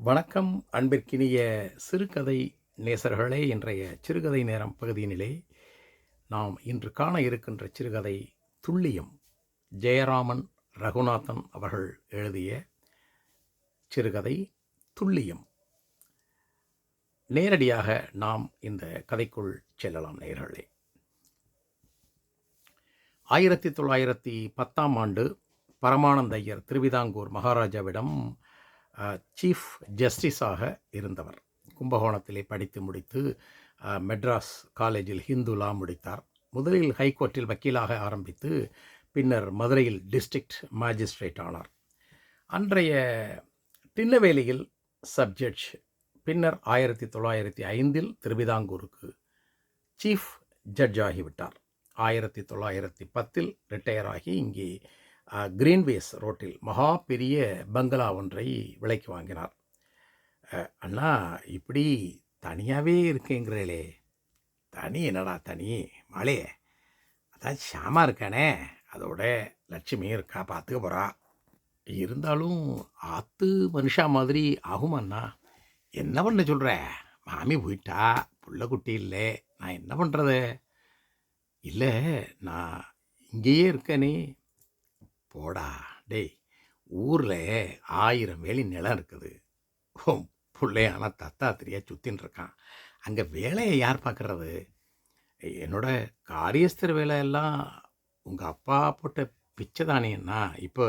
வணக்கம் அன்பிற்கினிய சிறுகதை நேசர்களே. இன்றைய சிறுகதை நேரம் பகுதியினிலே நாம் இன்று காண இருக்கின்ற சிறுகதை துல்லியம். ஜெயராமன் ரகுநாதன் அவர்கள் எழுதிய சிறுகதை துல்லியம். நேரடியாக நாம் இந்த கதைக்குள் செல்லலாம் நேயர்களே ஆயிரத்தி தொள்ளாயிரத்தி பத்தாம் ஆண்டு பரமானந்த ஐயர் திருவிதாங்கூர் மகாராஜாவிடம் சீஃப் ஜஸ்டிஸாக இருந்தவர். கும்பகோணத்திலே படித்து முடித்து மெட்ராஸ் காலேஜில் ஹிந்து லா முடித்தார். முதலில் ஹைகோர்ட்டில் வக்கீலாக ஆரம்பித்து பின்னர் மதுரையில் டிஸ்ட்ரிக்ட் மேஜிஸ்ட்ரேட் ஆனார். அன்றைய திண்ணவேலியில் சப்ஜட்ஜ் பின்னர் ஆயிரத்தி தொள்ளாயிரத்தி ஐந்தில் திருவிதாங்கூருக்கு சீஃப் ஜட்ஜ் ஆகிவிட்டார். ஆயிரத்தி தொள்ளாயிரத்தி பத்தில் ரிட்டையர் ஆகி இங்கே கிரீன்வேஸ் ரோட்டில் மகா பெரிய பங்களா ஒன்றை விலைக்கு வாங்கினார். அண்ணா இப்படி தனியாகவே இருக்கேங்கிறீங்களே தனி என்னடா தனி? மழையே அதான் ஷாமா இருக்கானே. அதோட லட்சுமி இருக்கா பார்த்துக்க போகிறா இருந்தாலும் ஆத்து மனுஷா மாதிரி ஆகுமாண்ணா என்ன பண்ண சொல்கிற மாமி போயிட்டா புள்ள குட்டி இல்லை நான் என்ன பண்ணுறது இல்லை நான் இங்கேயே இருக்கேனே. போடா. டேய் ஊரில் ஆயிரம் வேலி நிலம் இருக்குது. ஓ பிள்ளையான தத்தாத்திரியாக சுற்றின்னு இருக்கான். அங்கே வேலையை யார் பார்க்குறது என்னோட காரியஸ்தர் வேலையெல்லாம் உங்கள் அப்பா போட்ட பிச்சை தானேண்ணா. இப்போ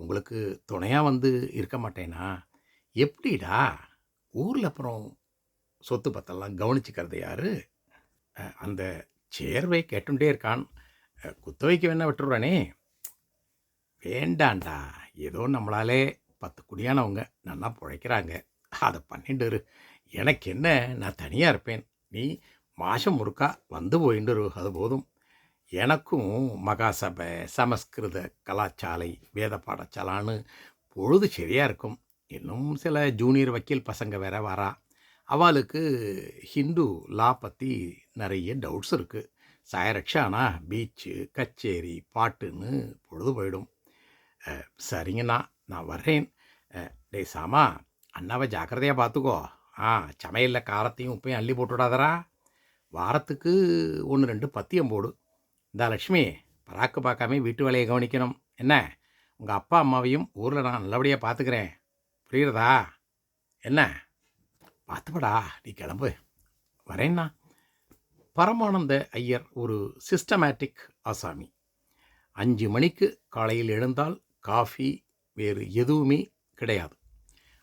உங்களுக்கு துணையாக வந்து இருக்க மாட்டேனா? எப்படிடா? ஊரில் அப்புறம் சொத்து பத்தெல்லாம் கவனிச்சுக்கிறது யார்? அந்த சேர்வை கேட்டுகிட்டே இருக்கான். குத்த வைக்க வேணா விட்டுறானே வேண்டாண்டா. ஏதோ நம்மளாலே பத்து குடியானவங்க நல்லா பிழைக்கிறாங்க. அதை பண்ணிட்டு எனக்கு என்ன நான் தனியாக இருப்பேன். நீ மாதம் முறுக்கா வந்து போயிட்டு அது போதும். எனக்கும் மகாசபை சமஸ்கிருத கலாச்சாலை வேத பாடசாலான்னு பொழுது சரியாக இருக்கும். இன்னும் சில ஜூனியர் வக்கீல் பசங்க வேற வரா. அவளுக்கு ஹிந்து லா பற்றி நிறைய டவுட்ஸ் இருக்குது சாயரக்ஷானா பீச்சு கச்சேரி பாட்டுன்னு பொழுது போயிடும். சரிங்கண்ணா நான் வர்றேன். டேய் சாமா அண்ணாவை ஜாக்கிரதையாக பார்த்துக்கோ ஆ சமையலில் காரத்தையும் உப்பையும் அள்ளி போட்டுவிடாதரா வாரத்துக்கு ஒன்று ரெண்டு பத்தியம் போடு. இந்த லக்ஷ்மி பராக்கு பார்க்காம வீட்டு வேலையை கவனிக்கணும். என்ன? உங்கள் அப்பா அம்மாவையும் ஊரில் நான் நல்லபடியாக பார்த்துக்கிறேன் புரியுறதா? என்ன? பார்த்துப்படா நீ கிளம்பு. வரேன்னா பரமானந்த ஐயர் ஒரு சிஸ்டமேட்டிக் ஆசாமி. அஞ்சு மணிக்கு காலையில் எழுந்தால் காஃபி வேறு எதுவுமே கிடையாது.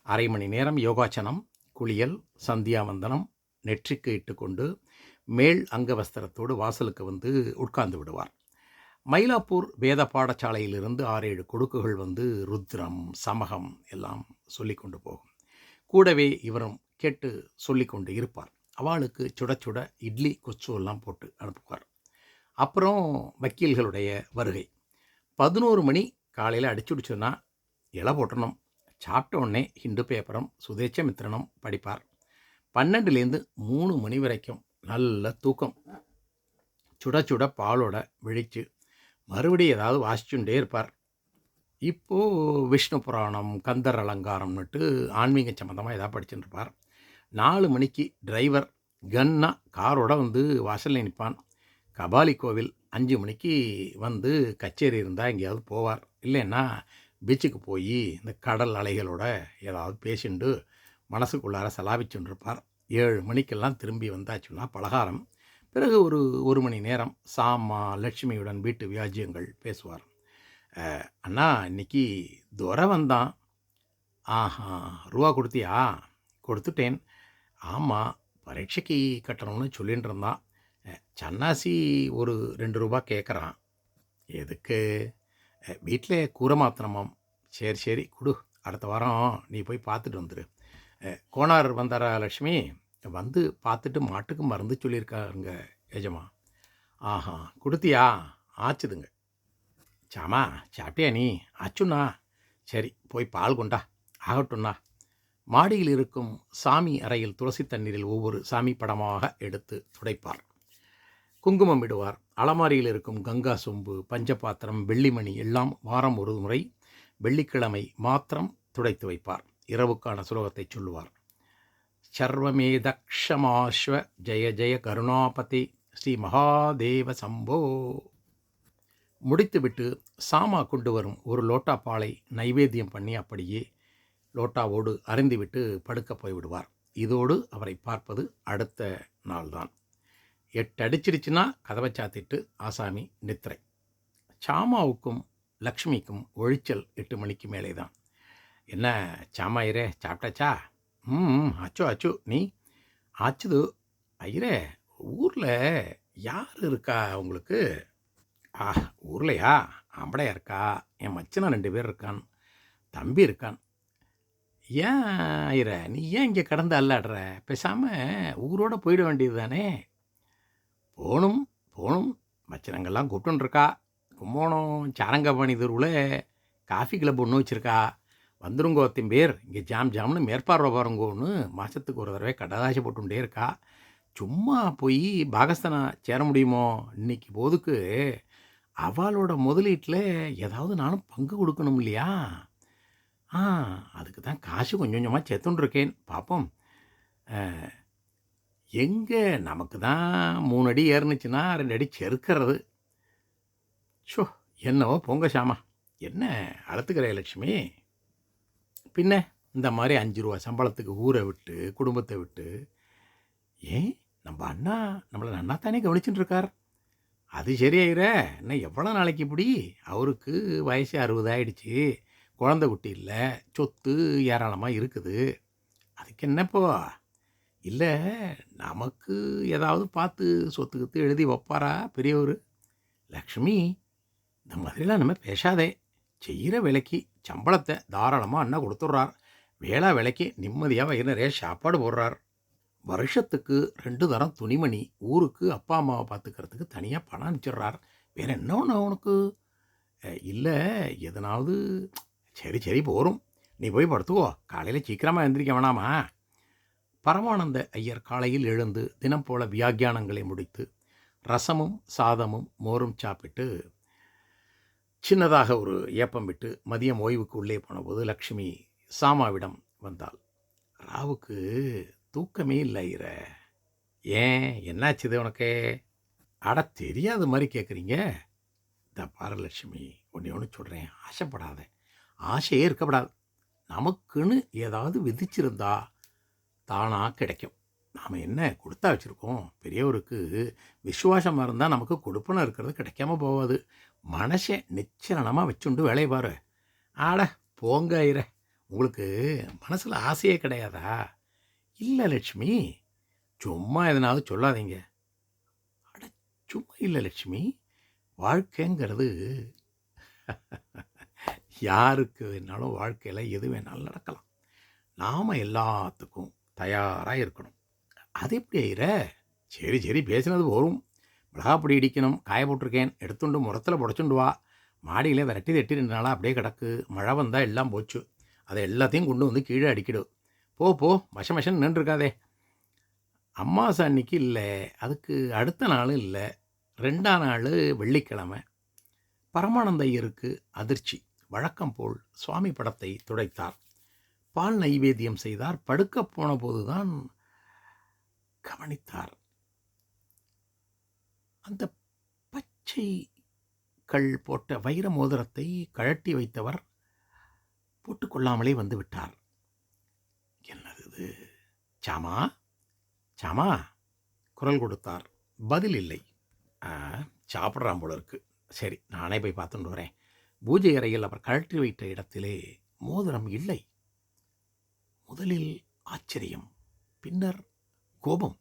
அரை மணி நேரம் யோகாச்சனம் குளியல் சந்தியாவந்தனம் நெற்றிக்கு இட்டுக்கொண்டு மேல் அங்கவஸ்திரத்தோடு வாசலுக்கு வந்து உட்கார்ந்து விடுவார். மயிலாப்பூர் வேத பாடசாலையிலிருந்து ஆறேழு கொடுக்குகள் வந்து ருத்ரம் சமகம் எல்லாம் சொல்லி கொண்டு போகும். கூடவே இவரும் கேட்டு சொல்லிக்கொண்டு இருப்பார். அவளுக்கு சுட சுட இட்லி கொச்சு எல்லாம் போட்டு அனுப்புவார். அப்புறம் வக்கீல்களுடைய வருகை. பதினோரு மணி காலையில் அடிச்சு அடிச்சுடிச்சோன்னா இலை போட்டணும் சாப்பிட்ட உடனே ஹிந்து பேப்பரும் சுதேச்சமித்திரனும் படிப்பார். பன்னெண்டுலேருந்து மூணு மணி வரைக்கும் நல்ல தூக்கம். சுட சுட பாலோட விழிச்சு மறுபடியும் ஏதாவது வாசிச்சுட்டே இருப்பார். இப்போது விஷ்ணு புராணம் கந்தர் அலங்காரம்னுட்டு ஆன்மீக சம்மந்தமாக எதாவது படிச்சுட்டு இருப்பார். நாலு மணிக்கு டிரைவர் கன்னா காரோட வந்து வாசலில் நிற்பான் கபாலி கோவில் அஞ்சு மணிக்கு வந்து கச்சேரி இருந்தால் எங்கேயாவது போவார். இல்லைன்னா பீச்சுக்கு போய் இந்த கடல் அலைகளோட ஏதாவது பேசிண்டு மனசுக்குள்ளார செலாவிச்சுருப்பார் ஏழு மணிக்கெல்லாம் திரும்பி வந்தாச்சுன்னா பலகாரம். பிறகு ஒரு ஒரு மணி நேரம் சாமா லட்சுமியுடன் வீட்டு வியாஜியங்கள் பேசுவார். அண்ணா இன்னைக்கு துரை வந்தான். ஆஹா ரூபா கொடுத்தியா? கொடுத்துட்டேன். ஆமாம் பரீட்சைக்கு கட்டணம்னு சொல்லிட்டு இருந்தான் சன்னாசி ஒரு ரெண்டு ரூபா கேட்குறான் எதுக்கு? வீட்டில் கூரை மாத்திரமாம். சரி சரி கொடு. அடுத்த வாரம் நீ போய் பார்த்துட்டு வந்துடு கோனார் வந்தாரா லக்ஷ்மி வந்து பார்த்துட்டு மாட்டுக்கு மருந்து சொல்லியிருக்காருங்க எஜமா. ஆஹா கொடுத்தியா? ஆச்சுதுங்க. சாமா சாப்பிட்டியா நீ? ஆச்சுண்ணா. சரி போய் பால் கொண்டா. ஆகட்டும்ண்ணா. மாடியில் இருக்கும் சாமி அறையில் துளசி தண்ணீரில் ஒவ்வொரு சாமி படமாக எடுத்து துடைப்பார். குங்குமம் இடுவார். அலமாரியில் இருக்கும் கங்கா சொம்பு பஞ்சபாத்திரம் வெள்ளிமணி எல்லாம் வாரம் ஒரு முறை வெள்ளிக்கிழமை மாத்திரம் துடைத்து வைப்பார். இரவுக்கான சுலோகத்தை சொல்லுவார். சர்வமே தக்ஷமாஸ்வ ஜெய ஜெய கருணாபதி ஸ்ரீ மகாதேவ சம்போ. முடித்துவிட்டு சாமா கொண்டு வரும் ஒரு லோட்டா பாலை நைவேத்தியம் பண்ணி அப்படியே லோட்டாவோடு அருந்திவிட்டு படுக்க போய்விடுவார். இதோடு அவரை பார்ப்பது அடுத்த நாள்தான். எட்டு அடிச்சிருச்சுன்னா கதவை சாத்திட்டு ஆசாமி நித்திரை. சாமாவுக்கும் லக்ஷ்மிக்கும் ஒழிச்சல் எட்டு மணிக்கு மேலே தான் என்ன சாமாயிரே சாப்பிட்டாச்சா? ம் அச்சோ அச்சோ நீ? ஆச்சுது ஐயரே ஊரில் யார் இருக்கா உங்களுக்கு? ஆ ஊர்லையா? ஆம்படையா இருக்கா? என் மச்சனா ரெண்டு பேர் இருக்கான். தம்பி இருக்கான். ஏன் ஐயர நீ ஏன் இங்கே கடந்து அல்லாடுற? பேசாமல் ஊரோட போயிட வேண்டியது தானே போகணும் போகணும் மச்சனங்கள்லாம் கூப்பிட்டுருக்கா கும்போணம் சாரங்கபாணி தெருவில் காஃபி கிளப் ஒன்று வச்சுருக்கா. வந்துருங்கோ பேர். இங்கே ஜாம் ஜாம்னு மேற்பார்வை பாருங்கோன்னு மாதத்துக்கு ஒரு தடவை கடதாசி போட்டுட்டே இருக்கா. சும்மா போய் பாகஸ்தானம் சேர முடியுமோ? இன்னைக்கு போதுக்கு அவளோட முதலீட்டில் ஏதாவது நானும் பங்கு கொடுக்கணும் இல்லையா? ஆ அதுக்கு தான் காசு கொஞ்சம் கொஞ்சமாக சேர்த்துன்னு இருக்கேன் பார்ப்போம் எங்கே நமக்கு தான் மூணு அடி ஏறுனுச்சுன்னா ரெண்டு அடி செருக்கிறது? ஷோ என்னவோ பொங்க சாமா என்ன அழுத்துக்கிற லட்சுமி? பின்ன இந்த மாதிரி அஞ்சு ரூபா சம்பளத்துக்கு ஊரை விட்டு குடும்பத்தை விட்டு ஏன் நம்ம அண்ணா நம்மளை நன்னா தானே கவனிச்சுட்டு இருக்கார் அது சரியாயிர என்ன எவ்வளோ நாளைக்கு இப்படி? அவருக்கு வயசு அறுபதாயிடுச்சு. குழந்தை குட்டி இல்லை. சொத்து ஏராளமாக இருக்குது. அதுக்கு என்னப்போ? இல்லை நமக்கு ஏதாவது பார்த்து சொத்து கத்து எழுதி வைப்பாரா பெரியவர்? லக்ஷ்மி இந்த மாதிரிலாம் நம்ம பேசாதே. செய்கிற விலைக்கு சம்பளத்தை தாராளமாக அண்ணா கொடுத்துட்றார். வேளா விலைக்கு நிம்மதியாக வயிறு நிறைய சாப்பாடு போடுறார். வருஷத்துக்கு ரெண்டு தரம் துணிமணி ஊருக்கு அப்பா அம்மாவை பார்த்துக்கிறதுக்கு தனியாக பணம் அனுப்பிச்சிடுறார். வேற என்ன ஒன்று அவனுக்கு? இல்லை எதனாவது சரி சரி போகிறோம் நீ போய் படுத்துக்கோ. காலையில் சீக்கிரமாக எழுந்திரிக்க வேணாமா? பரமானந்த ஐயர் காலையில் எழுந்து தினம் போல வியாக்கியானங்களை முடித்து ரசமும் சாதமும் மோரும் சாப்பிட்டு சின்னதாக ஒரு ஏப்பம் விட்டு மதியம் ஓய்வுக்கு உள்ளே போனபோது லக்ஷ்மி சாமாவிடம் வந்தாள். ராவுக்கு தூக்கமே இல்லை ஐயர ஏன்? என்னாச்சுது உனக்கு? அட தெரியாத மாதிரி கேட்குறீங்க இந்த பாரு லட்சுமி ஒன்று ஒன்று சொல்கிறேன் ஆசைப்படாத. ஆசையே இருக்கப்படாது. நமக்குன்னு ஏதாவது விதிச்சிருந்தா தானாக கிடைக்கும். நாம் என்ன கொடுத்தா வச்சுருக்கோம்? பெரியவருக்கு விசுவாசமாக இருந்தால் நமக்கு கொடுப்பனை இருக்கிறது கிடைக்காம போகாது. மனசை நிச்சலனமாக வச்சுண்டு வேலையை பாரு. ஆட போங்க ஐர உங்களுக்கு மனசில் ஆசையே கிடையாதா? இல்லை லட்சுமி சும்மா எதனாவது சொல்லாதீங்க. அட சும்மா இல்லை லட்சுமி. வாழ்க்கைங்கிறது யாருக்கு வேணாலும் வாழ்க்கையில் எது வேணாலும் நடக்கலாம். நாம் எல்லாத்துக்கும் தயாராக இருக்கணும். அது எப்படி ஐயர? சரி சரி பேசினது போகும் மிளகாப்பொடி இடிக்கணும் காய போட்டிருக்கேன் எடுத்துண்டு முரத்தில் புடச்சுண்டு வா. மாடியில் விரட்டி தட்டி ரெண்டு நாளாக அப்படியே கிடக்கு. மழை வந்தால் எல்லாம் போச்சு. அதை எல்லாத்தையும் கொண்டு வந்து கீழே அடிக்கிடு. போ போ மஷ மஷன் நின்றுருக்காதே. அம்மாசை அன்னைக்கு இல்லை. அதுக்கு அடுத்த நாள் இல்லை. ரெண்டாம் நாள் வெள்ளிக்கிழமை. பரமானந்த ஐயருக்கு அதிர்ச்சி. வழக்கம் போல் சுவாமி படத்தை துடைத்தார். பால் நைவேத்தியம் செய்தார். படுக்கப் போன போதுதான் கவனித்தார். அந்த பச்சை கல் போட்ட வைர மோதிரத்தை கழட்டி வைத்தவர் போட்டுக்கொள்ளாமலே வந்துவிட்டார் என்னது இது? சாமா? சாமா? குரல் கொடுத்தார். பதில் இல்லை. சாப்பிட்றான் போல இருக்கு. சரி நானே போய் பார்த்துட்டு வரேன். பூஜை அறையில் அவர் கழட்டி வைத்த இடத்திலே மோதிரம் இல்லை. முதலில் ஆச்சரியம் பின்னர் கோபம்.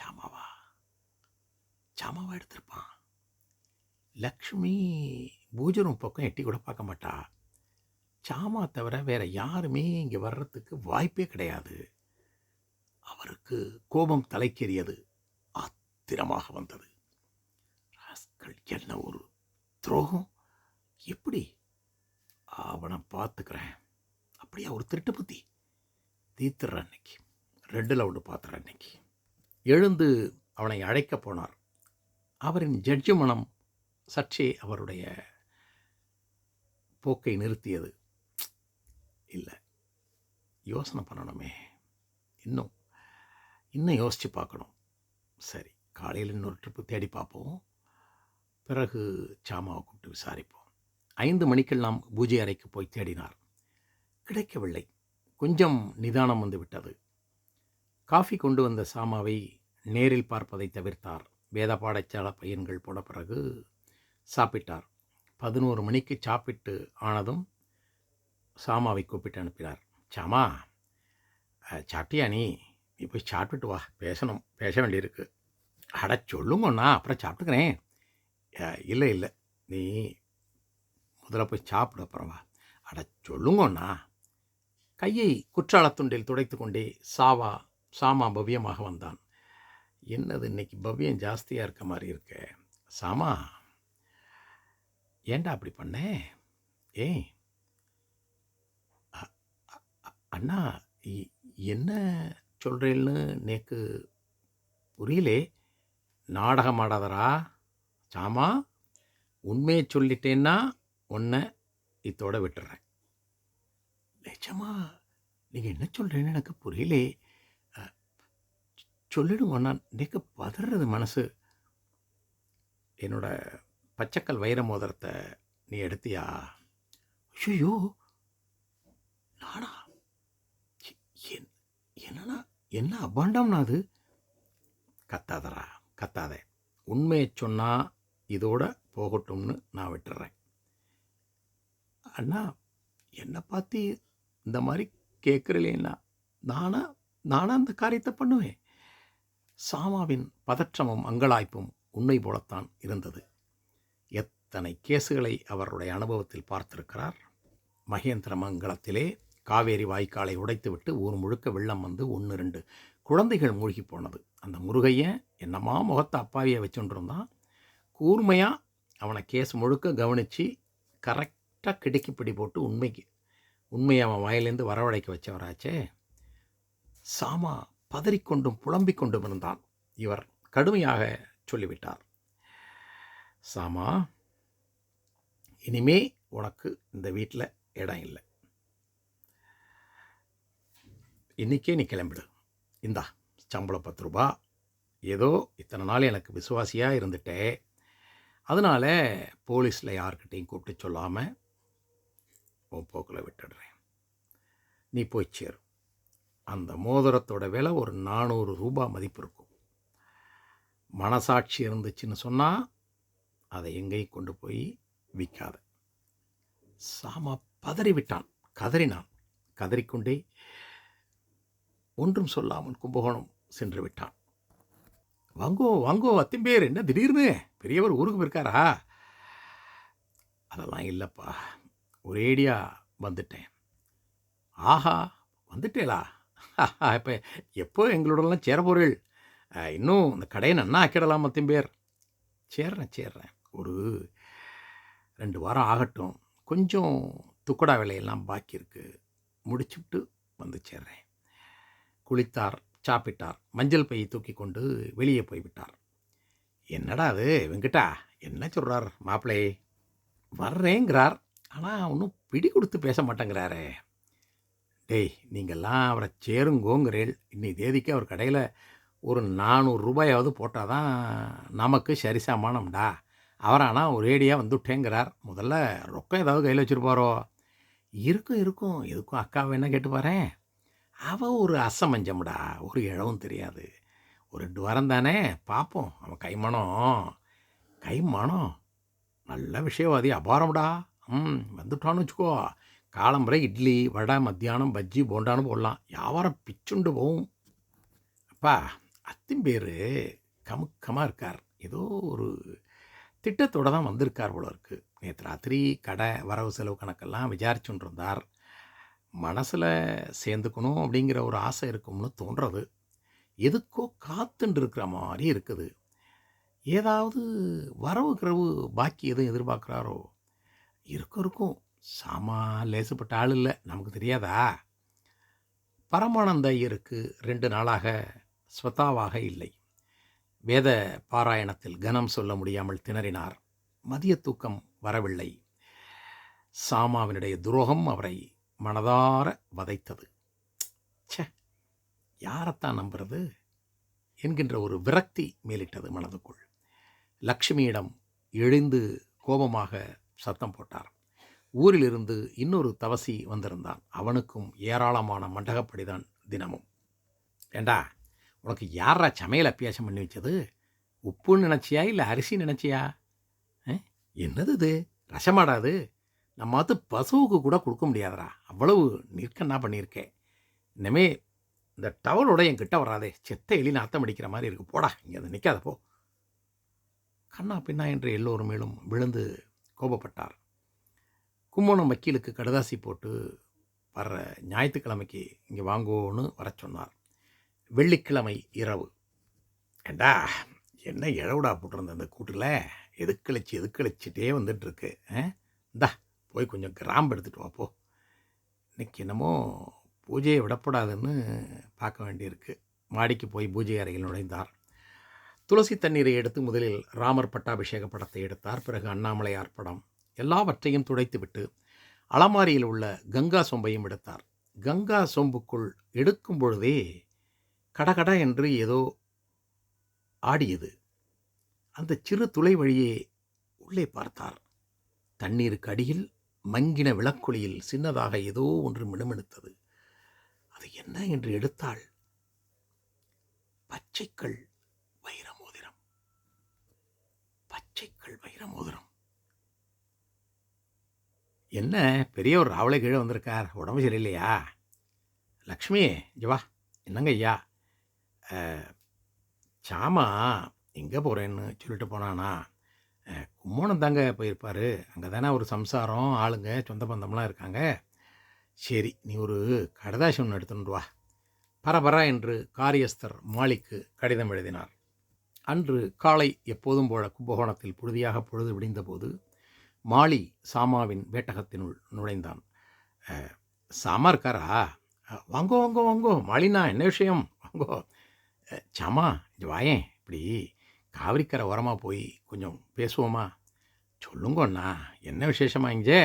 சாமாவா சாமாவா எடுத்திருப்பான். லக்ஷ்மி பூஜரும் பக்கம் எட்டி கூட பார்க்க மாட்டா. சாமா தவிர வேற யாருமே இங்கே வர்றதுக்கு வாய்ப்பே கிடையாது. அவருக்கு கோபம் தலைக்கேறியது ஆத்திரமாக வந்தது. ராஸ்கள் என்ன ஒரு துரோகம்? எப்படி? அவனை பார்த்துக்கிறேன். அப்படியா? ஒரு திருட்டு புத்தி. தீத்துற அன்னைக்கு. ரெட்டில் ஒன்று பார்த்துற அன்னைக்கு. எழுந்து அவனை அழைக்க போனார். அவரின் ஜட்ஜு மனம் சற்றே அவருடைய போக்கை நிறுத்தியது. இல்லை யோசனை பண்ணணுமே. இன்னும் இன்னும் யோசித்து பார்க்கணும். சரி காலையில் இன்னொரு ட்ரிப்பு தேடி பார்ப்போம். பிறகு சாமாவை கூப்பிட்டு விசாரிப்போம். ஐந்து மணிக்கெல்லாம் பூஜை அறைக்கு போய் தேடினார். கிடைக்கவில்லை. கொஞ்சம் நிதானம் வந்துவிட்டது காஃபி கொண்டு வந்த சாமாவை நேரில் பார்ப்பதை தவிர்த்தார். வேத பாடசாலை பையன்கள் போன பிறகு சாப்பிட்டார். பதினோரு மணிக்கு சாப்பிட்டு ஆனதும் சாமாவை கூப்பிட்டு அனுப்பினார். சாமா சாப்பிட்டியா நீ? நீ போய் சாப்பிட்டுட்டு வா. பேசணும். பேச வேண்டியிருக்கு. அட சொல்லுங்கண்ணா அப்புறம் சாப்பிட்டுக்கிறேன். இல்லை இல்லை. நீ முதல்ல போய் சாப்பிடு அப்புறம் வா. அட சொல்லுங்கண்ணா கையை குற்றாலத்துண்டில் துடைத்து கொண்டே சாவா சாமா பவ்யமாக வந்தான். என்னது இன்னைக்கு பவ்யம் ஜாஸ்தியாக இருக்க மாதிரி இருக்க? சாமா ஏண்டா அப்படி பண்ண? ஏய் அ- அண்ணா இ- என்ன சொல்கிறேன்னு நேக்கு புரியலே. நாடகம் ஆடாதரா சாமா உண்மையை சொல்லிட்டேன்னா உன்னை இத்தோட விட்டுறேன். நிஜமா நீங்கள் என்ன சொல்கிறேன்னு எனக்கு புரியலே. சொல்லிடுங்க நான் நிற்க பதறது மனசு. என்னோட பச்சைக்கல் வைர மோதிரத்தை நீ எடுத்தியா? ஐயோ நானா? என்னன்னா என்- என்னண்ணா? என்ன அபாண்டம்னா அது? கத்தாதரா கத்தாத. உண்மையை சொன்னால் இதோட போகட்டும்னு நான் விட்டுறேன். அண்ணா என்னை பார்த்து இந்த மாதிரி கேட்குறலேன்னா நானா நானா அந்த காரியத்தை பண்ணுவேன். சாமாவின் பதற்றமும் அங்கலாய்ப்பும் உண்மை போலத்தான் இருந்தது. எத்தனை கேசுகளை அவருடைய அனுபவத்தில் பார்த்திருக்கிறார்? மகேந்திரமங்கலத்திலே காவேரி வாய்க்காலை உடைத்துவிட்டு ஊர் முழுக்க வெள்ளம் வந்து ஒன்று ரெண்டு குழந்தைகள் மூழ்கி போனது. அந்த முருகையன் என்னமா முகத்தை அப்பாவியை வச்சுட்டு கூர்மையாக அவனை கேஸ் முழுக்க கவனித்து கரெக்டாக கிடுக்கி பிடி போட்டு உண்மைக்கு உண்மையை அவன் வாயிலேருந்து வரவழைக்க வச்சவராச்சே. சாமா பதறிக்கொண்டும் புலம்பிக் கொண்டும் இருந்தான். இவர் கடுமையாக சொல்லிவிட்டார். சாமா இனிமே உனக்கு இந்த வீட்டில் இடம் இல்லை. இன்னைக்கே நீ கிளம்பிடு. இந்தா சம்பளம் பத்து ரூபா. ஏதோ இத்தனை நாள் எனக்கு விசுவாசியாக இருந்துட்டே. அதனால் போலீஸில் யார்கிட்டையும் கூப்பிட்டு சொல்லாமல் உன் போக்கில் விட்டுடுறேன். நீ போய் சேரு. அந்த மோதிரத்தோட விலை ஒரு நானூறு ரூபாய் மதிப்பு இருக்கும். மனசாட்சி இருந்துச்சுன்னு சொன்னால் அதை எங்கேயும் கொண்டு போய் விற்காத சாமா பதறிவிட்டான் கதறினான். கதறிக்கொண்டே ஒன்றும் சொல்லாமல் கும்பகோணம் சென்று விட்டான். வாங்கோ வாங்கோ அத்திம்பேர் என்ன திடீர்னு? பெரியவர் ஊருக்கு போயிருக்காரா? அதெல்லாம் இல்லைப்பா. ஒரேடியா வந்துட்டேன். ஆஹா வந்துட்டேலா இப்போ எப்போ எங்களோடலாம் சேர போறீள் இன்னும் இந்த கடையை நன்னா ஆக்கிடலாம் அத்திம்பேர் சேர்றேன் சேர்றேன். ஒரு ரெண்டு வாரம் ஆகட்டும். கொஞ்சம் துக்கடா வேலையெல்லாம் பாக்கி இருக்குது முடிச்சுட்டு வந்து சேர்றேன். குளித்தார் சாப்பிட்டார். மஞ்சள் பையை தூக்கி கொண்டு வெளியே போய்விட்டார். என்னடா அது? வெங்கட்டா என்ன சொல்கிறார் மாப்பிளை வர்றேங்கிறார். ஆனால் ஒன்றும் பிடி கொடுத்து பேச மாட்டேங்கிறாரே. டேய் நீங்கள்லாம் அவரை சேருங்கோங்கிறேள். இன்னி தேதிக்கு அவர் கடையில் ஒரு நானூறு ரூபாயாவது போட்டால் தான் நமக்கு சரிசமானம்டா ஆனால் ஒரேடியாக வந்துட்டேங்கிறார். முதல்ல ரொக்கம் ஏதாவது கையில் வச்சுருப்பாரோ? இருக்கும் இருக்கும். எதுக்கும் அக்கா வேணா கேட்டு அவள் ஒரு அசமஞ்சம்டா. ஒரு இழவும் தெரியாது. ஒரு ரெண்டு வாரம் தானே? பார்ப்போம் அவன் கைமணம் கைமணம் நல்ல விஷயவாதி அபாரம்டா. ம் வந்துட்டான்னு வச்சுக்கோ. காலம்புரை இட்லி வடை மத்தியானம் பஜ்ஜி போண்டான்னு போடலாம். வியாபாரம் பிச்சுண்டு போகும் அப்பா அத்தின் பேர் கமுக்கமாக இருக்கார். ஏதோ ஒரு திட்டத்தோடு தான் வந்திருக்கார் போல இருக்குது நேற்று ராத்திரி கடை வரவு செலவு கணக்கெல்லாம் விசாரிச்சுட்டு இருந்தார் மனசில் சேர்ந்துக்கணும் அப்படிங்கிற ஒரு ஆசை இருக்கும்னு தோன்றது. எதுக்கோ காத்துண்டு இருக்கிற மாதிரி இருக்குது. ஏதாவது வரவு கிரவு பாக்கி எதுவும் எதிர்பார்க்குறாரோ? இருக்கும் இருக்கும். சாமா லேசுப்பட்ட ஆள் இல்லை. நமக்கு தெரியாதா? பரமானந்த ஐயருக்கு ரெண்டு நாளாக ஸ்வதாவாக இல்லை. வேத பாராயணத்தில் கனம் சொல்ல முடியாமல் திணறினார். மதிய தூக்கம் வரவில்லை. சாமாவினுடைய துரோகம் அவரை மனதார வதைத்தது. சே யாரைத்தான் நம்புறது? என்கின்ற ஒரு விரக்தி மேலிட்டது மனதுக்குள். லக்ஷ்மியிடம் எழுந்து கோபமாக சத்தம் போட்டார். ஊரிலிருந்து இன்னொரு தவசி வந்திருந்தான். அவனுக்கும் ஏராளமான மண்டகப்படிதான் தினமும். ஏண்டா உனக்கு யாரா சமையல் அப்பியாசம் பண்ணி வச்சது? உப்புன்னு நினச்சியா இல்லை அரிசி நினச்சியா? என்னது இது? ரசமாடாது நம்ம அது பசுவுக்கு கூட கொடுக்க முடியாதரா அவ்வளவு நிற்கன்னா பண்ணியிருக்கேன் இனிமே இந்த டவலோட என் கிட்ட வராதே. செத்த எலி நாத்தம் அடிக்கிற மாதிரி இருக்கு. போடா இங்கே அதை நிற்காத போ. கண்ணா பின்னா என்று எல்லோரும் மேலும் விழுந்து கோபப்பட்டார். கும்போணம் வக்கீலுக்கு கடுதாசி போட்டு வர்ற ஞாயிற்றுக்கிழமைக்கு இங்கே வாங்கோன்னு வர சொன்னார். வெள்ளிக்கிழமை இரவு. ஏண்டா என்ன இழவுடா போட்டிருந்த அந்த கூட்டில்? எதுக்களிச்சு எதுக்களிச்சிட்டே வந்துட்டுருக்கு இந்தா போய் கொஞ்சம் கிராம்பு எடுத்துகிட்டு வாப்போ போ. இன்னைக்கு என்னமோ பூஜையை விடப்படாதுன்னு பார்க்க வேண்டியிருக்கு. மாடிக்கு போய் பூஜை அறையில் நுழைந்தார். துளசி தண்ணீரை எடுத்து முதலில் ராமர் பட்டாபிஷேக படத்தை எடுத்தார். பிறகு அண்ணாமலையார் படம் எல்லாவற்றையும் துடைத்துவிட்டு அலமாரியில் உள்ள கங்கா சொம்பையும் எடுத்தார். கங்கா சொம்புக்குள் எடுக்கும் பொழுதே கடகட என்று ஏதோ ஆடியது. அந்த சிறு துளை வழியே உள்ளே பார்த்தார். தண்ணீருக்கு அடியில் மங்கின விளக்குழியில் சின்னதாக ஏதோ ஒன்று மினுமினுத்தது. அது என்ன என்று எடுத்தாள். பச்சைக்கள் வைர மோதிரம் பச்சைக்கள் வைர மோதிரம் என்ன பெரிய ஒரு ராவலை கீழே வந்திருக்கார் உடம்பு சரியில்லையா? லக்ஷ்மி ஜவா என்னங்க ஐயா? சாமா எங்கே போகிறேன்னு சொல்லிட்டு போனானா? கும்போணம் தாங்க போயிருப்பார். அங்கே தானே ஒரு சம்சாரம் ஆளுங்க சொந்த பந்தம்லாம் இருக்காங்க. சரி நீ ஒரு கடதாசி ஒன்று எடுத்துட்டு வா. பரபர என்று காரியஸ்தர் மாலிக்கு கடிதம் எழுதினார். அன்று காலை எப்போதும் போல கும்பகோணத்தில் புழுதியாக பொழுது விடிந்தபோது மாலி சாமாவின் வேட்டகத்தினுள் நுழைந்தான். சாமா இருக்காரா? வாங்கோ வாங்கோ வாங்கோ மாலினா என்ன விஷயம்? வாங்கோ. சாமா இங்க வாயேன் இப்படி காவிரிக்கரை ஓரமாக போய் கொஞ்சம் பேசுவோமா? சொல்லுங்க அண்ணா என்ன விசேஷமா இங்கே?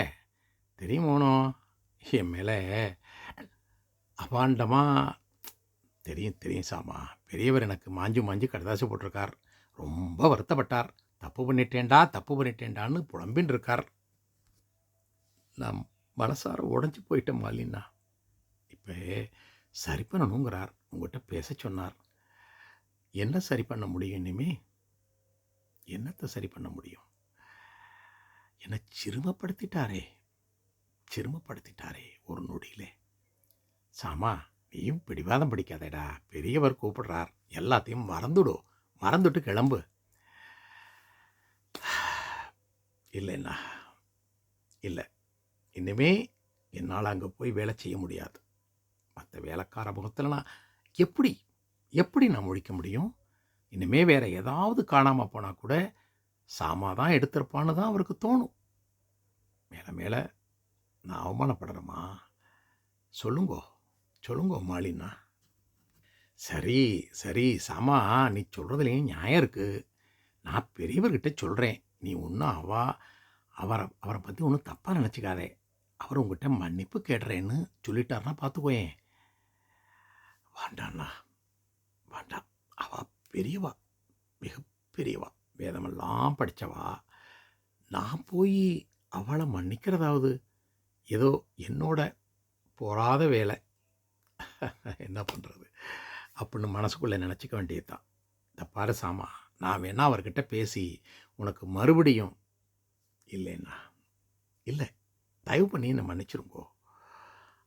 தெரியுமோனோ என் மேலே அபாண்டமாக தெரியும் தெரியும் சாமா. பெரியவர் எனக்கு மாஞ்சு மாஞ்சு கடதாசி போட்டிருக்கார். ரொம்ப வருத்தப்பட்டார். தப்பு பண்ணிட்டேன்டா தப்பு பண்ணிட்டேன்டான்னு புலம்பின்னு இருக்கார் நான் மனசார உடஞ்சி போயிட்டேன் மாலினா. இப்போ சரி பண்ணணுங்கிறார். உங்கள்கிட்ட பேச சொன்னார். என்ன சரி பண்ண முடியும் இனிமே? என்னத்தை சரி பண்ண முடியும்? என்னை சிறுமப்படுத்திட்டாரே. சிறுமப்படுத்திட்டாரே ஒரு நொடியிலே. சாமா நீயும் பிடிவாதம் பிடிக்காதேடா. பெரியவர் கூப்பிடுறார். எல்லாத்தையும் மறந்துடும் மறந்துட்டு கிளம்பு. இல்லைண்ணா. இல்லை. இனிமே என்னால் அங்கே போய் வேலை செய்ய முடியாது. மற்ற வேலைக்கார முகத்தில் நான் எப்படி எப்படி நான் முழிக்க முடியும்? இனிமே வேற ஏதாவது காணாமல் போனால் கூட சாமா தான் எடுத்திருப்பான்னு தான் அவருக்கு தோணும். மேலே மேலே நான் அவமானப்படுறேம்மா சொல்லுங்கோ. சொல்லுங்க மாலினா. சரி சரி சாமா நீ சொல்கிறதுலேயும் நியாயம் இருக்குது நான் பெரியவர்கிட்ட சொல்கிறேன் நீ ஒன்றும் அவா அவரை அவரை பற்றி ஒன்றும் தப்பாக நினச்சிக்காதே. அவர் உங்ககிட்ட மன்னிப்பு கேடுறேன்னு சொல்லிட்டாருன்னா பார்த்துக்கோயேன் வேண்டாண்ணா வேண்டாம். அவ பெரியவா மிகப்பெரியவா வேதமெல்லாம் படித்தவா நான் போய் அவளை மன்னிக்கிறதாவது ஏதோ என்னோட போராத வேலை. என்ன பண்ணுறது அப்படின்னு மனசுக்குள்ளே நினச்சிக்க வேண்டியது தான் இந்த பாரு சாமா நான் வேணால் அவர்கிட்ட பேசி உனக்கு மறுபடியும் இல்லைண்ணா இல்லை தயவு பண்ணி என்னை மன்னிச்சிருங்கோ.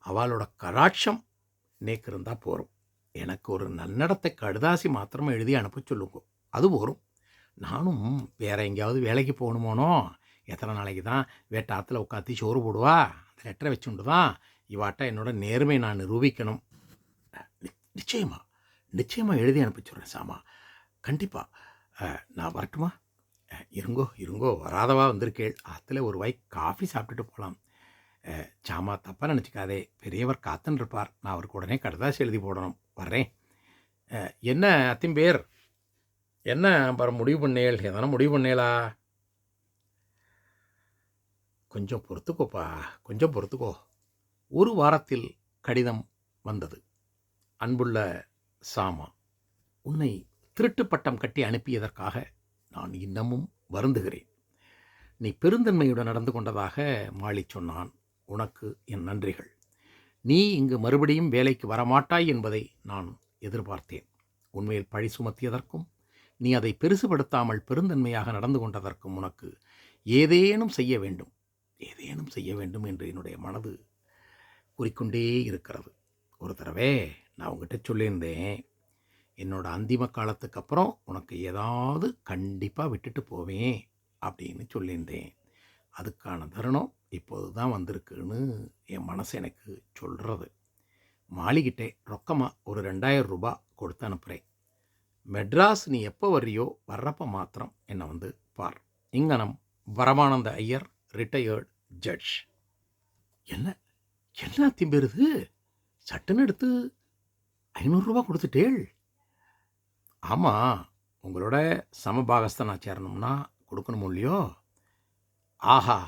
அவளோட கராட்சம் நேக்கு இருந்தால் போகிறோம் எனக்கு ஒரு நன்னடத்தை கடுதாசி மாத்திரமா எழுதி அனுப்ப சொல்லுங்கோ. அது போகும் நானும் வேற எங்கேயாவது வேலைக்கு போகணுமோனோ எத்தனை நாளைக்கு தான் வேட்டாத்தில் உட்காந்து சோறு போடுவா? அந்த லெட்டரை வச்சுண்டு தான் இவாட்ட என்னோட நேர்மை நான் நிரூபிக்கணும். நிச்சயமா. நிச்சயமா எழுதி அனுப்ப சொல்கிறேன் சாமா. கண்டிப்பாக நான் வரட்டுமா? இருங்கோ இருங்கோ. வராதவா வந்திருக்கேள். ஆற்றுல ஒரு வாய் காஃபி சாப்பிட்டுட்டு போகலாம் சாமா தப்பாக நினச்சிக்காதே. பெரியவர் காத்துன்னு இருப்பார் நான் அவருக்கு உடனே கடதாசி எழுதி போடணும். வர்றேன். என்ன என்ன அத்திம்பேர்? என்ன அப்புறம் முடிவு பண்ணேள்? எதனா முடிவு பண்ணேளா? கொஞ்சம் பொறுத்துக்கோப்பா. கொஞ்சம் பொறுத்துக்கோ. ஒரு வாரத்தில் கடிதம் வந்தது. அன்புள்ள சாமா உன்னை திருட்டு பட்டம் கட்டி அனுப்பியதற்காக நான் இன்னமும் வருந்துகிறேன். நீ பெருந்தன்மையுடன் நடந்து கொண்டதாக மாளி சொன்னான். உனக்கு என் நன்றிகள். நீ இங்கு மறுபடியும் வேலைக்கு வரமாட்டாய் என்பதை நான் எதிர்பார்த்தேன். உண்மையில் பழி சுமத்தியதற்கும் நீ அதை பெருசுபடுத்தாமல் பெருந்தன்மையாக நடந்து கொண்டதற்கும் உனக்கு ஏதேனும் செய்ய வேண்டும். ஏதேனும் செய்ய வேண்டும் என்று என்னுடைய மனது கூறிக்கொண்டே இருக்கிறது. ஒரு தடவை நான் உங்ககிட்ட சொல்லியிருந்தேன் என்னோடய அந்திம காலத்துக்கு அப்புறம் உனக்கு ஏதாவது கண்டிப்பாக விட்டுட்டு போவேன் அப்படின்னு சொல்லியிருந்தேன். அதுக்கான தருணம் இப்போது தான் வந்திருக்குன்னு என் மனசு எனக்கு சொல்கிறது மாளிகிட்டே ரொக்கமாக ஒரு ரெண்டாயிரம் ரூபாய் கொடுத்து அனுப்புகிறேன் மெட்ராஸ் நீ எப்போ வர்றியோ வர்றப்ப மாத்திரம் என்னை வந்து பார். இங்கனம் வரமானந்த ஐயர் ரிட்டையர்டு ஜட்ஜ் என்ன? எல்லாத்தையும் பெறுது. சட்டுன்னு எடுத்து ஐநூறுரூவா கொடுத்துட்டேள். ஆமாம் உங்களோட சமபாகஸ்தான் நான் சேரணும்னா கொடுக்கணும் இல்லையோ? ஆஹா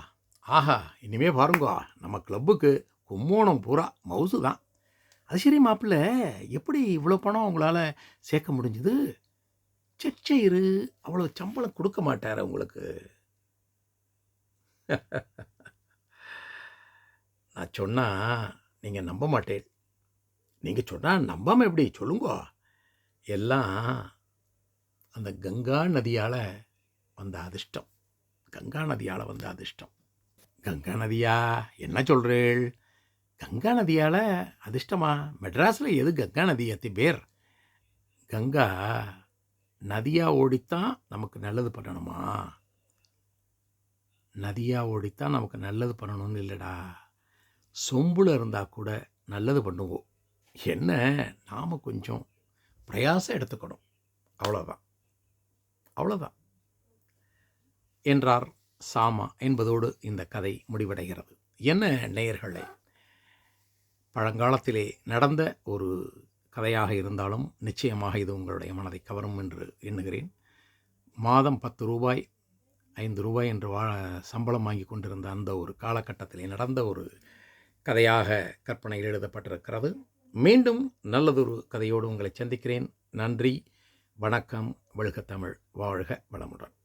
ஆஹா இனிமே பாருங்கோ நம்ம கிளப்புக்கு கும்போணம் பூரா மவுசு தான். அது சரி மாப்பிள்ள எப்படி இவ்வளோ பணம் உங்களால் சேர்க்க முடிஞ்சுது? செச்சயிறு அவ்வளோ சம்பளம் கொடுக்க மாட்டார் உங்களுக்கு. நான் சொன்னால் நீங்கள் நம்ப மாட்டேன். நீங்கள் சொன்னால் நம்பாமல் எப்படி? சொல்லுங்கோ. எல்லாம் அந்த கங்கா நதியால் வந்த அதிர்ஷ்டம். கங்கா நதியால் வந்த அதிர்ஷ்டம். கங்கா நதியா? என்ன சொல்கிறேள் கங்கா நதியால் அதிர்ஷ்டமா? மெட்ராஸில் எது கங்கா நதி அத்தி பேர்? கங்கா நதியாக ஓடித்தான் நமக்கு நல்லது பண்ணணுமா? நதியாக ஓடித்தான் நமக்கு நல்லது பண்ணணும்னு இல்லைடா. சொம்புல இருந்தால் கூட நல்லது பண்ணுவோம். என்ன? நாம் கொஞ்சம் பிரயாசம் எடுத்துக்கணும். அவ்வளோதான் அவ்வளோதான் என்றார் சாமா என்பதோடு இந்த கதை முடிவடைகிறது. என்ன நேயர்களே? பழங்காலத்திலே நடந்த ஒரு கதையாக இருந்தாலும் நிச்சயமாக இது உங்களுடைய மனதை கவரும் என்று எண்ணுகிறேன். மாதம் பத்து ரூபாய் ஐந்து ரூபாய் என்று வா சம்பளம் வாங்கி கொண்டிருந்த அந்த ஒரு காலகட்டத்திலே நடந்த ஒரு கதையாக கற்பனையில் எழுதப்பட்டிருக்கிறது. மீண்டும் நல்லதொரு கதையோடு உங்களை சந்திக்கிறேன். நன்றி வணக்கம் வழுக தமிழ். வாழ்க வளமுடன்.